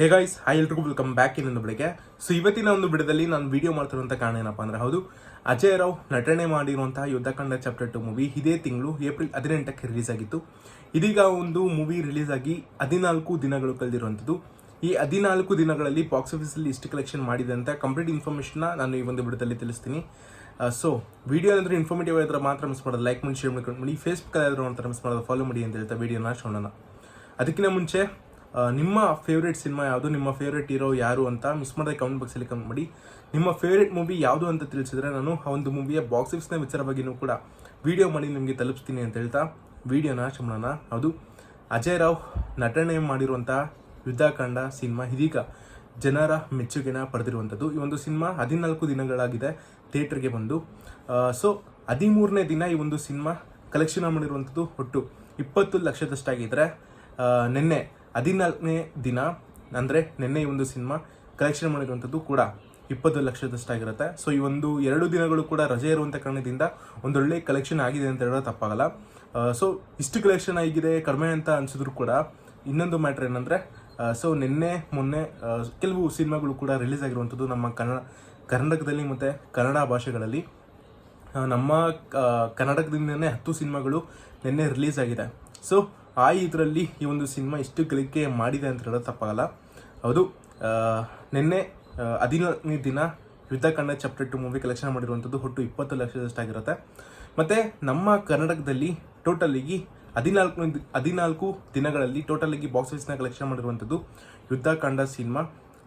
ಹೇ guys hi ಎಲ್ರಿಗೂ welcome back ಇನ್ನೊಂದು ಬೆಳಗ್ಗೆ. ಸೊ ಇವತ್ತಿನ ಒಂದು ಬಿಡದಲ್ಲಿ ನಾನು ವಿಡಿಯೋ ಮಾಡ್ತಿರುವಂಥ ಕಾರಣ ಏನಪ್ಪ ಅಂದ್ರೆ ಹೌದು, ಅಜಯ್ ರಾವ್ ನಟನೆ ಮಾಡಿರುವಂತಹ ಯುದ್ಧಕಾಂಡ ಚಾಪ್ಟರ್ ಟು ಮೂವಿ ಇದೇ ತಿಂಗಳು ಏಪ್ರಿಲ್ ಹದಿನೆಂಟಕ್ಕೆ ರಿಲೀಸ್ ಆಗಿತ್ತು. ಇದೀಗ ಒಂದು ಮೂವಿ ರಿಲೀಸ್ ಆಗಿ ಹದಿನಾಲ್ಕು ದಿನಗಳು ಕಳೆದಿರುವಂಥದ್ದು. ಈ ಹದಿನಾಲ್ಕು ದಿನಗಳಲ್ಲಿ ಬಾಕ್ಸ್ ಆಫೀಸಲ್ಲಿ ಇಷ್ಟು ಕಲೆಕ್ಷನ್ ಮಾಡಿದೆ ಅಂತ ಕಂಪ್ಲೀಟ್ ಇನ್ಫಾರ್ಮೇಷನ್ನ ನಾನು ಈ ಒಂದು ಬಿಡದಲ್ಲಿ ತಿಳಿಸ್ತೀನಿ. ಸೊ ವಿಡಿಯೋ ಅಂದರೆ ಇನ್ಫಾರ್ಮೇಟಿವ್ ಆಗಿದ್ರೆ ಮಾತ್ರ ಮಿಸ್ ಮಾಡೋದು. ಲೈಕ್ ಮಾಡಿ ಶೇರ್ ಮಾಡ್ಕೊಂಡು ಮಾಡಿ. ಫೇಸ್ಬುಕ್ ಆದರೂ ಒಂಥರ ಮಿಸ್ ಮಾಡೋದು. ಫಾಲೋ ಮಾಡಿ ಅಂತ ಹೇಳ್ತಾ ವಿಡಿಯೋನ ಶೋಣ ಅದಕ್ಕಿಂತ ಮುಂಚೆ ನಿಮ್ಮ ಫೇವ್ರೇಟ್ ಸಿನಿಮಾ ಯಾವುದು? ನಿಮ್ಮ ಫೇವ್ರೇಟ್ ಹೀರೋ ಯಾರು ಅಂತ ಮಿಸ್ ಮಾಡದೆ ಕಮೆಂಟ್ ಬಾಕ್ಸಲ್ಲಿ ಕಮೆಂಟ್ ಮಾಡಿ. ನಿಮ್ಮ ಫೇವ್ರೇಟ್ ಮೂವಿ ಯಾವುದು ಅಂತ ತಿಳಿಸಿದ್ರೆ ನಾನು ಆ ಒಂದು ಮೂವಿಯ ಬಾಕ್ಸ್ ಆಫೀಸ್ನ ವಿಚಾರ ಬಗ್ಗೆಯೂ ಕೂಡ ವಿಡಿಯೋ ಮಾಡಿ ನಿಮಗೆ ತಲುಪಿಸ್ತೀನಿ ಅಂತ ಹೇಳ್ತಾ ವಿಡಿಯೋನ ಶಮಣನ ಅದು ಅಜಯ್ ರಾವ್ ನಟನೆ ಮಾಡಿರುವಂಥ ಯುದ್ಧಕಾಂಡ ಸಿನಿಮಾ ಇದೀಗ ಜನರ ಮೆಚ್ಚುಗೆನ ಪಡೆದಿರುವಂಥದ್ದು ಈ ಒಂದು ಸಿನಿಮಾ ಹದಿನಾಲ್ಕು ದಿನಗಳಾಗಿದೆ ಥಿಯೇಟ್ರಿಗೆ ಬಂದು. ಸೊ ಹದಿಮೂರನೇ ದಿನ ಈ ಒಂದು ಸಿನಿಮಾ ಕಲೆಕ್ಷನ್ ಮಾಡಿರುವಂಥದ್ದು ಒಟ್ಟು ಇಪ್ಪತ್ತು ಲಕ್ಷದಷ್ಟಾಗಿದ್ದರೆ ನಿನ್ನೆ ಹದಿನಾಲ್ಕನೇ ದಿನ, ಅಂದರೆ ನಿನ್ನೆ ಒಂದು ಸಿನಿಮಾ ಕಲೆಕ್ಷನ್ ಮಾಡಿರುವಂಥದ್ದು ಕೂಡ ಇಪ್ಪತ್ತು ಲಕ್ಷದಷ್ಟಾಗಿರುತ್ತೆ ಸೊ ಈ ಒಂದು ಎರಡು ದಿನಗಳು ಕೂಡ ರಜೆ ಇರುವಂಥ ಕಾರಣದಿಂದ ಒಂದೊಳ್ಳೆ ಕಲೆಕ್ಷನ್ ಆಗಿದೆ ಅಂತ ಹೇಳೋದು ತಪ್ಪಾಗಲ್ಲ. ಸೊ ಇಷ್ಟು ಕಲೆಕ್ಷನ್ ಆಗಿದೆ, ಕಡಿಮೆ ಅಂತ ಅನಿಸಿದ್ರು ಕೂಡ ಇನ್ನೊಂದು ಮ್ಯಾಟ್ರ್ ಏನಂದರೆ ಸೊ ನಿನ್ನೆ, ಮೊನ್ನೆ ಕೆಲವು ಸಿನಿಮಾಗಳು ಕೂಡ ರಿಲೀಸ್ ಆಗಿರುವಂಥದ್ದು ನಮ್ಮ ಕನ್ನಡ, ಕರ್ನಾಟಕದಲ್ಲಿ ಮತ್ತು ಕನ್ನಡ ಭಾಷೆಗಳಲ್ಲಿ. ನಮ್ಮ ಕರ್ನಾಟಕದಿಂದನೇ ಹತ್ತು ಸಿನಿಮಾಗಳು ನಿನ್ನೆ ರಿಲೀಸ್ ಆಗಿದೆ. ಸೊ ಆ ಇದರಲ್ಲಿ ಈ ಒಂದು ಸಿನಿಮಾ ಇಷ್ಟು ಗಳಿಕೆ ಮಾಡಿದೆ ಅಂತ ಹೇಳೋದು ತಪ್ಪಾಗಲ್ಲ. ಹೌದು ನಿನ್ನೆ ಹದಿನೈದನೇ ದಿನ ಯುದ್ಧ ಕಂಡ ಚಾಪ್ಟರ್ ಟು ಮೂವಿ ಕಲೆಕ್ಷನ್ ಮಾಡಿರುವಂಥದ್ದು ಒಟ್ಟು ಇಪ್ಪತ್ತು ಲಕ್ಷದಷ್ಟಾಗಿರುತ್ತೆ. ಮತ್ತು ನಮ್ಮ ಕರ್ನಾಟಕದಲ್ಲಿ ಟೋಟಲಿಗೆ ಹದಿನಾಲ್ಕು ಹದಿನಾಲ್ಕು ದಿನಗಳಲ್ಲಿ ಟೋಟಲಿಗೆ ಬಾಕ್ಸ್ ಆಫೀಸ್ನ ಕಲೆಕ್ಷನ್ ಮಾಡಿರುವಂಥದ್ದು ಯುದ್ಧ ಕಂಡ ಸಿನಿಮಾ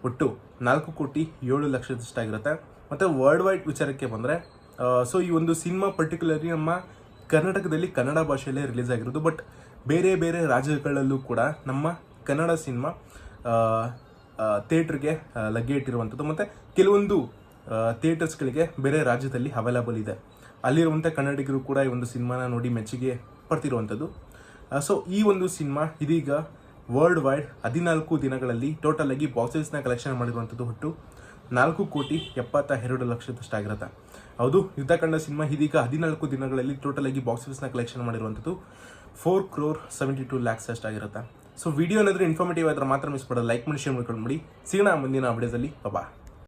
ಒಟ್ಟು ನಾಲ್ಕು ಕೋಟಿ ಏಳು ಲಕ್ಷದಷ್ಟಾಗಿರುತ್ತೆ. ಮತ್ತು ವರ್ಲ್ಡ್ ವೈಡ್ ವಿಚಾರಕ್ಕೆ ಬಂದರೆ ಸೊ ಈ ಒಂದು ಸಿನಿಮಾ ಪರ್ಟಿಕ್ಯುಲರ್ಲಿ ನಮ್ಮ ಕರ್ನಾಟಕದಲ್ಲಿ ಕನ್ನಡ ಭಾಷೆಯಲ್ಲೇ ರಿಲೀಸ್ ಆಗಿರೋದು ಬಟ್ ಬೇರೆ ಬೇರೆ ರಾಜ್ಯಗಳಲ್ಲೂ ಕೂಡ ನಮ್ಮ ಕನ್ನಡ ಸಿನಿಮಾ ಥಿಯೇಟ್ರಿಗೆ ಲಗ್ಗೆ ಇಟ್ಟಿರುವಂಥದ್ದು. ಮತ್ತು ಕೆಲವೊಂದು ಥಿಯೇಟರ್ಸ್ಗಳಿಗೆ ಬೇರೆ ರಾಜ್ಯದಲ್ಲಿ ಅವೈಲಬಲ್ ಇದೆ. ಅಲ್ಲಿರುವಂಥ ಕನ್ನಡಿಗರು ಕೂಡ ಈ ಒಂದು ಸಿನಿಮಾನ ನೋಡಿ ಮೆಚ್ಚುಗೆ ಪಡ್ತಿರುವಂಥದ್ದು. ಸೊ ಈ ಒಂದು ಸಿನಿಮಾ ಇದೀಗ ವರ್ಲ್ಡ್ ವೈಡ್ ಹದಿನಾಲ್ಕು ದಿನಗಳಲ್ಲಿ ಟೋಟಲ್ ಆಗಿ ಬಾಕ್ಸಸ್ನ ಕಲೆಕ್ಷನ್ ಮಾಡಿರುವಂಥದ್ದು ಒಟ್ಟು ನಾಲ್ಕು ಕೋಟಿ ಎಪ್ಪತ್ತ ಎರಡು ಲಕ್ಷದಷ್ಟಾಗಿರುತ್ತೆ. ಹೌದು ಯುದ್ಧಕಾಂಡ ಸಿನಿಮಾ ಇದೀಗ ಹದಿನಾಲ್ಕು ದಿನಗಳಲ್ಲಿ ಟೋಟಲ್ ಆಗಿ ಬಾಕ್ಸ್ ಆಫೀಸ್ನ ಕಲೆಕ್ಷನ್ ಮಾಡಿರುವಂಥದ್ದು four crore seventy two lakhs ಅಷ್ಟಾಗಿರುತ್ತೆ. So video ಏನಾದರೂ ಇನ್ಫಾರ್ಮೇಟಿವ್ ಆದರೆ ಮಾತ್ರ ಮಿಸ್ ಮಾಡೋದು ಲೈಕ್ ಮಾಡಿ ಶೇರ್ ಮಾಡ್ಕೊಂಡು ಮಾಡಿ. ಸಿಗೋಣ ಮುಂದಿನ ವಿಡಿಯೋದಲ್ಲಿ ಬಾಬಾ